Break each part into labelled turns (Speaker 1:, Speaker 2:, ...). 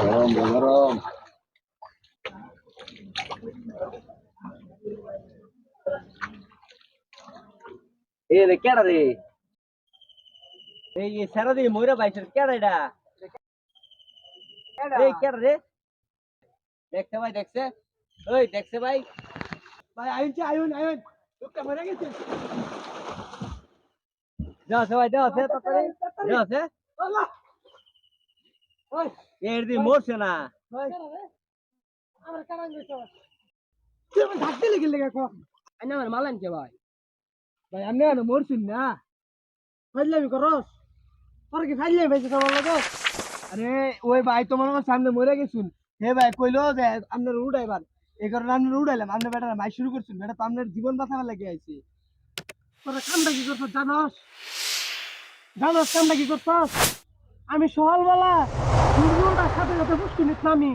Speaker 1: राम राम
Speaker 2: ए रे क्या रे ए ये सारा दे मोरा भाई सर क्या रेडा ए क्या रे देखते भाई देखते ओए
Speaker 3: देखते भाई भाई आयुन आयुन आयुन গেছে?
Speaker 2: যাচ্ছে ভাই যাচ্ছে তাড়াতাড়ি।
Speaker 3: আল্লাহ! ওই।
Speaker 2: এর দি মরছে না।
Speaker 3: আমার কারাং গেছে তুই আমার ধাক্কা লেগে লেগে কো আইনা আমার মালান কে ভাই। ভাই আমি না মরছুন না। ফাইলামি করস? তোর কি ফাইলে ভাই তোমার লাগে? আরে ওই ভাই তোমার সামনে মরে গেছুন। হে ভাই কইলো যে আপনার উড়াইবার এই কারণে আপনার উড়াইলাম আপনার বেটা মাই শুরু করছুন বেটা তো আপনার জীবন বাঁচাবার লাগে আইছে। তোরা কামটা কি করছ, জানস? জানস কামটা কি করছস? আমি সকালবেলা সূর্যটার সাথে সাথে পুষ্কিনিত নামি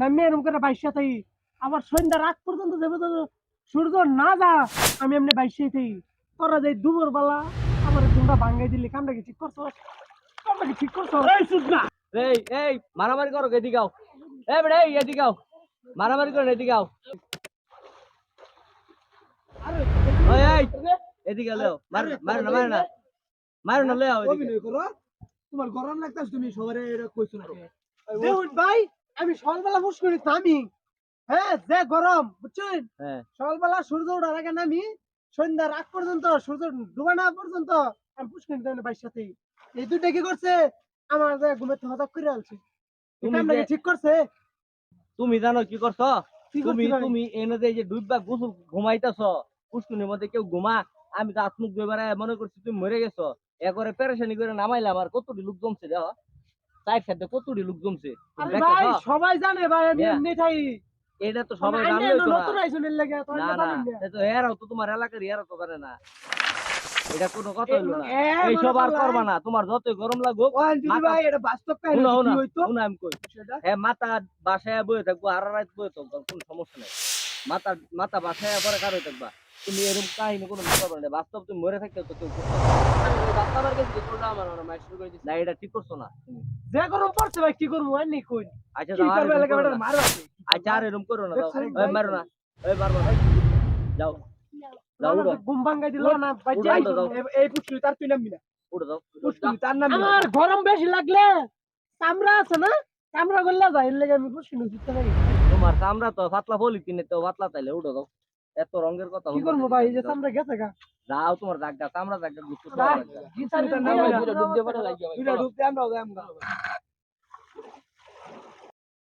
Speaker 3: নামি এরকম করে বাইশা থাকি আবার সন্ধ্যা রাত পর্যন্ত যাবে তো সূর্য না যা, আমি এমনি বাইশাই থাকি তোরা যাই দুপুর বেলা আমার তোমরা ভাঙ্গাই দিলি, কামটা কি ঠিক করছ কামটা কি ঠিক করছ এই সুদনা
Speaker 2: এই এই, মারামারি করো, এদিকে আও। এই এই, এদিকে মারামারি করো এদিকে আও।
Speaker 3: আরে
Speaker 2: ওই এই এদিকে লেও। মার মার না মার না। মার না লেও
Speaker 3: অভিনয় করো তোমার গরম লাগতাছ তুমি সবারে এটা কইছো না দেখুন ভাই আমি সকালবেলা পুষ্কিনিত নামি। হ্যাঁ যে গরম বুঝছেন?
Speaker 2: হ্যাঁ।
Speaker 3: সকালবেলা সূর্য ওঠার আগে নামি সন্ধ্যা রাত পর্যন্ত সূর্য ডুবা না পর্যন্ত আমি পুষ্কিনি দেবেন বাইর সাথে। এই দুইটা কি করছে? আমার যে ঘুমের হঠাৎ করে আলছে।
Speaker 2: তুমি
Speaker 3: ঠিক করছে?
Speaker 2: তুমি জানো কি করছ? তুমি তুমি এনে যে ডুববা গোসল ঘুমাইতেছ পুষ্কুনির মধ্যে কেউ ঘুমা আমি তো আত্মুক দুইবার মনে করছি তুমি মরে গেছো। একবারে পেরেশানি করে নামাইলাম আর কতটি লোক জমছে দেখ। সাইড সাইডে কতটি লোক জমছে।
Speaker 3: সবাই জানে ভাই
Speaker 2: Yeah. এটা তো সবাই
Speaker 3: এর লাগে তো
Speaker 2: না এরাও তো তোমার এলাকার এরা তো জানে না। এটা কোনো কথা হইল না।
Speaker 3: এ,
Speaker 2: এই
Speaker 3: মনে
Speaker 2: সব আর করবা না। তোমার যতই গরম লাগুক
Speaker 3: ভাই এটা বাস্তব কাহিনী হইতো?
Speaker 2: শুনো আমি কই। হ্যাঁ মাথা বাসায় বয়ে থাকব আর রাত বয়ে থাকব কোনো সমস্যা নেই। মাথা মাথা বাসায় পরে কারও থাকবা? তুমি এরকম কাহিনী কোনো করবে না। বাস্তব তুমি মরে থাকতে তো কেউ না। না এটা ঠিক করছ না
Speaker 3: যে গরম পড়ছে ভাই কি করব? আর নি কই?
Speaker 2: আচ্ছা
Speaker 3: কি করবে
Speaker 2: না। আচ্ছা আর এরকম করো না ওই মারো না। ওই মারবো না। যাও।
Speaker 3: আমার গরম বেশি লাগলে চামড়া আছে না চামড়া করলে যায় এর লাগে আমি পুষ্টি নুচিতে পারি
Speaker 2: তোমার চামড়া তো পাতলা বলি কিনে তো পাতলা তাইলে উঠো যাও এত রঙের কথা
Speaker 3: কি করব ভাই এই যে চামড়া গেছে গা
Speaker 2: যাও তোমার জাগা চামড়া জাগা গুছো
Speaker 3: ভাই, কি চামড়া নামবি না।